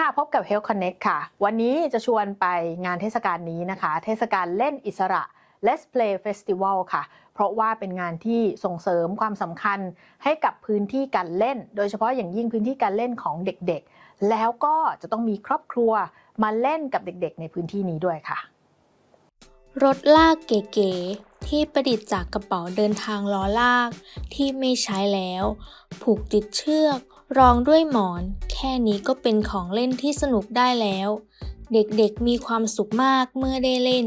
ค่ะ พบกับ Health Connect ค่ะ วันนี้จะชวนไปงานเทศกาลนี้นะคะ เทศกาลเล่นอิสระ Let's Play Festival ค่ะ เพราะว่าเป็นงานที่ส่งเสริมความสำคัญให้กับพื้นที่การเล่น โดยเฉพาะอย่างยิ่งพื้นที่การเล่นของเด็กๆ แล้วก็จะต้องมีครอบครัวมาเล่นกับเด็กๆ ในพื้นที่นี้ด้วยค่ะ รถลากเก๋ๆที่ประดิษฐ์จากกระเป๋าเดินทางล้อลากที่ไม่ใช้แล้ว ผูกติดเชือก รองด้วยหมอน แค่นี้ก็เป็นของเล่นที่สนุกได้แล้ว เด็กๆมีความสุขมากเมื่อได้เล่น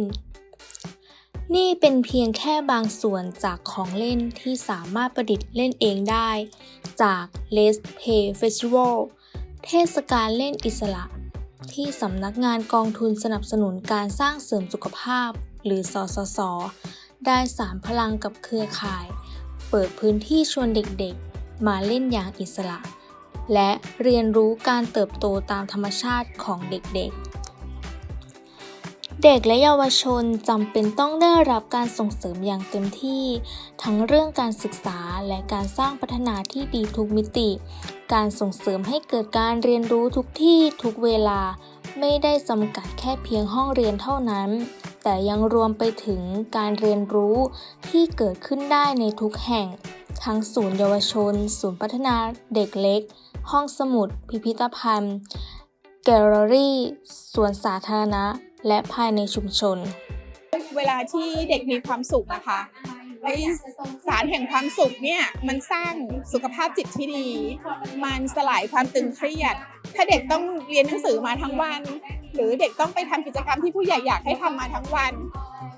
นี่เป็นเพียงแค่บางส่วนจากของเล่นที่สามารถประดิษฐ์เล่นเองได้ จาก Let's Play Festival เทศกาลเล่นอิสระ ที่สำนักงานกองทุนสนับสนุนการสร้างเสริมสุขภาพ หรือสสส ได้สามพลังกับเครือข่าย เปิดพื้นที่ชวนเด็กๆ มาเล่นอย่างอิสระ และเรียนรู้การเติบโตตามธรรมชาติของเด็กๆเด็กและเยาวชนจำเป็นต้องได้รับการส่งเสริมอย่างเต็มที่ ทั้งเรื่องการศึกษาและการสร้างพัฒนาที่ดีทุกมิติ การส่งเสริมให้เกิดการเรียนรู้ทุกที่ทุกเวลา ไม่ได้จำกัดแค่เพียงห้องเรียนเท่านั้น แต่ยังรวมไปถึงการเรียนรู้ที่เกิดขึ้นได้ในทุกแห่ง ทั้งศูนย์เยาวชน ศูนย์พัฒนาเด็กเล็ก ห้องสมุด พิพิธภัณฑ์ แกลเลอรี่ สวนสาธารณะ และภายในชุมชน เวลาที่เด็กมีความสุขนะคะไอสารแห่งความสุขเนี่ยมันสร้างสุขภาพจิตที่ดี มันสลายความตึงเครียด ถ้าเด็กต้องเรียนหนังสือมาทั้งวัน หรือเด็กต้องไปทำกิจกรรมที่ผู้ใหญ่อยากให้ทำมาทั้งวัน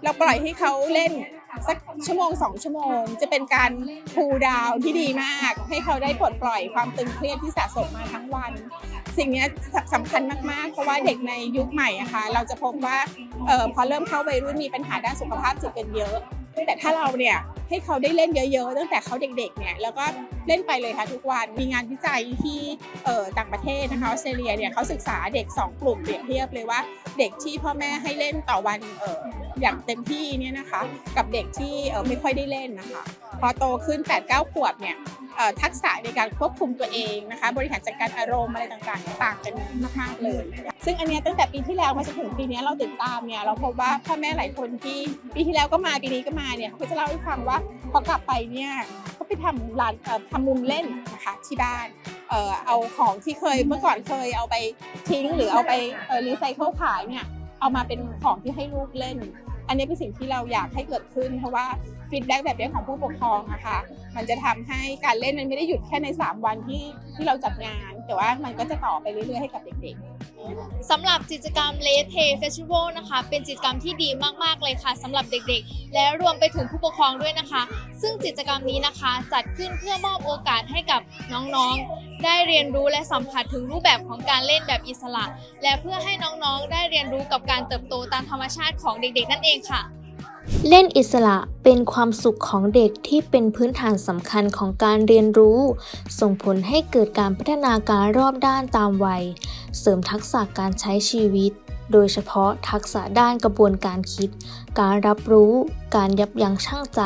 เราปล่อยให้เขาเล่น สักชั่วโมงสองชั่วโมง จะเป็นการพูดาวที่ดีมาก ให้เขาได้ปลดปล่อยความตึงเครียดที่สะสมมาทั้งวัน สิ่งนี้สำคัญมากๆ เพราะว่าเด็กในยุคใหม่อะค่ะเราจะพบว่าออพอเริ่มเข้าวัยรุ่นมีปัญหาด้านสุขภาพจิตกันเยอะ แต่ถ้าเราเนี่ยให้เขาได้เล่นเยอะ ๆ ตั้งแต่เขาเด็กๆเนี่ยแล้วก็เล่นไปเลยค่ะทุกวันมีงานวิจัยที่เต่างประเทศนะคะออสเตรเลียเนี่ยเขาศึกษาเด็ก 2 กลุ่มเปรียบเทียบเลยว่าเด็กที่พ่อแม่ให้เล่นต่อวันเอออย่างเต็มที่เนี่ยนะคะ กับเด็กที่เออไม่ค่อยได้เล่นนะคะ พอโตขึ้น8-9ขวบเนี่ย ทักษะในการควบคุมตัวเองนะคะ บริหารจัดการอารมณ์อะไรต่างๆ ต่างกันมากๆเลย ซึ่งอันนี้ตั้งแต่ปีที่แล้วมาจนถึงปีนี้เราติดตามเนี่ยเราพบว่าพ่อแม่หลายคนที่ปีที่แล้วก็มาปีนี้ก็มาเนี่ยเขาจะเล่าให้ฟังว่าพอกลับไปเนี่ยเขาไปทำร้านทำมุมเล่นนะคะที่บ้านเอาของที่เคยเมื่อก่อนเคยเอาไปทิ้งหรือเอาไปรีไซเคิลขายเนี่ยเอามาเป็นของที่ให้ลูกเล่น อันนี้เป็นสิ่งที่เราอยากให้เกิดขึ้น เพราะว่าฟีดแบ็กแบบนี้ของผู้ปกครองอะค่ะมันจะทำให้การเล่นมันไม่ได้หยุดแค่ใน 3 วันที่ที่เราจัดงาน แต่ว่ามันก็จะต่อไปเรื่อยๆให้กับเด็กๆ สำหรับกิจกรรม Let's Play Festival นะคะ เป็นกิจกรรมที่ดีมากๆเลยค่ะสำหรับเด็กๆ และรวมไปถึงผู้ปกครองด้วยนะคะ ซึ่งกิจกรรมนี้นะคะจัดขึ้นเพื่อมอบโอกาสให้กับน้องๆ ได้เรียนรู้และสัมผัสถึงรูปแบบของการเล่นแบบอิสระ และเพื่อให้น้องๆ ได้เรียนรู้กับการเติบโตตามธรรมชาติของเด็กๆ นั่นเองค่ะ เล่นอิสระเป็นความสุขของเด็กที่เป็นพื้นฐานสำคัญของการเรียนรู้ ส่งผลให้เกิดการพัฒนาการรอบด้านตามวัย เสริมทักษะการใช้ชีวิต โดยเฉพาะทักษะด้านกระบวนการคิด การรับรู้ การยับยั้งชั่งใจ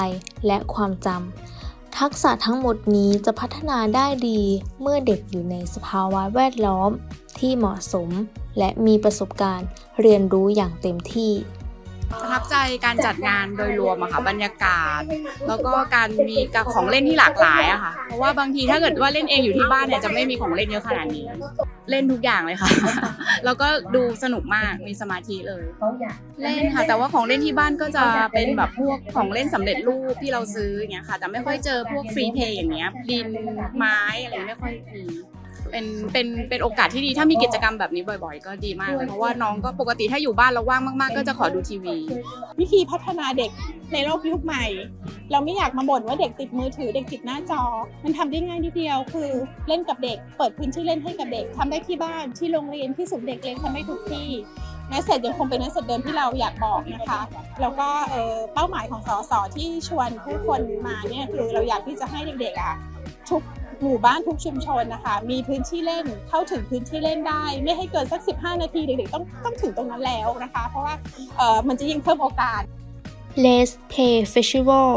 และความจำ ทักษะทั้งหมดนี้จะพัฒนาได้ดีเมื่อเด็กอยู่ในสภาวะแวดล้อม ที่เหมาะสม และมีประสบการณ์เรียนรู้อย่างเต็มที่ ประทับใจการจัดงานโดยรวมอะค่ะบรรยากาศ แล้วก็การมีกับของเล่นที่หลากหลายอะค่ะ เพราะว่าบางทีถ้าเกิดว่าเล่นเองอยู่ที่บ้านเนี่ยจะไม่มีของเล่นเยอะขนาดนี้ เล่นทุกอย่างเลยค่ะ แล้วก็ดูสนุกมากมีสมาธิเลย เล่นค่ะ แต่ว่าของเล่นที่บ้านก็จะเป็นแบบพวกของเล่นสำเร็จรูปที่เราซื้ออย่างเงี้ยค่ะ แต่ไม่ค่อยเจอพวกฟรีเพย์อย่างเงี้ยดินไม้อะไรไม่ค่อยมี เป็นเป็นเป็นโอกาสที่ดีถ้ามีกิจกรรมแบบนี้บ่อยๆ ก็ดีมากเลยเพราะว่าน้องก็ปกติถ้าอยู่บ้านเราว่างมากๆ ก็จะขอดูทีวี วิธีพัฒนาเด็กในโลกยุคใหม่ เราไม่อยากมาบ่นว่าเด็กติดมือถือเด็กติดหน้าจอ มันทำได้ง่ายนิดเดียวคือเล่นกับเด็ก เปิดพื้นที่เล่นให้กับเด็กทำได้ที่บ้านที่โรงเรียนที่ศูนย์เด็กเล็กทำได้ทุกที่เมสเซจยังคงเป็นเมสเซจเดิมที่เราอยากบอกนะคะ แล้วก็เอ่อเป้าหมายของสสที่ชวนผู้คนมาเนี่ยคือเราอยากที่จะให้เด็กๆอะทุก หมู่บ้านทุกชุมชนนะคะ มีพื้นที่เล่นเข้าถึงพื้นที่เล่นได้ ไม่ให้เกินสัก 15 นาทีเด็กๆต้องต้องถึงตรงนั้นแล้วนะคะ เพราะว่าเออมันจะยิ่งเพิ่มโอกาส Let's Play Festival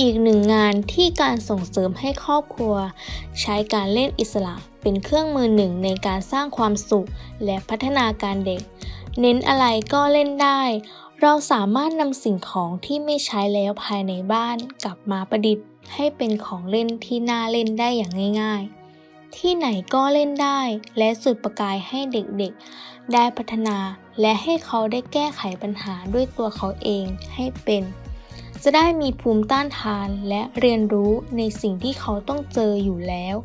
อีกหนึ่งงานที่การส่งเสริมให้ครอบครัว ใช้การเล่นอิสระเป็นเครื่องมือหนึ่งในการสร้างความสุขและพัฒนาการเด็ก เน้นอะไรก็เล่นได้ เราสามารถนำสิ่งของที่ไม่ใช้แล้วภายในบ้านกลับมาประดิษฐ์ ให้เป็นของเล่นที่น่าเล่นได้อย่างง่ายๆ ที่ไหนก็เล่นได้และสุดประกายให้เด็กๆ ได้พัฒนาและให้เขาได้แก้ไขปัญหาด้วยตัวเขาเองให้เป็น จะได้มีภูมิต้านทานและเรียนรู้ในสิ่งที่เขาต้องเจออยู่แล้ว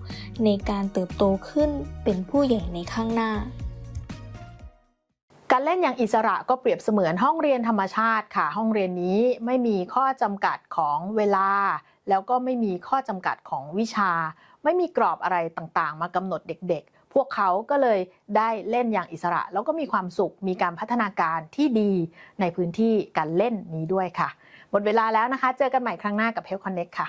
ในการเติบโตขึ้นเป็นผู้ใหญ่ในข้างหน้าการเล่นอย่างอิสระก็เปรียบเสมือนห้องเรียนธรรมชาติค่ะ ห้องเรียนนี้ไม่มีข้อจำกัดของเวลา แล้วก็ไม่มีข้อจำกัดของวิชา ไม่มีกรอบอะไรต่างๆ มากำหนดเด็กๆ พวกเขาก็เลยได้เล่นอย่างอิสระ แล้วก็มีความสุข มีการพัฒนาการที่ดีในพื้นที่การเล่นนี้ด้วยค่ะ หมดเวลาแล้วนะคะ เจอกันใหม่ครั้งหน้ากับ Health Connect ค่ะ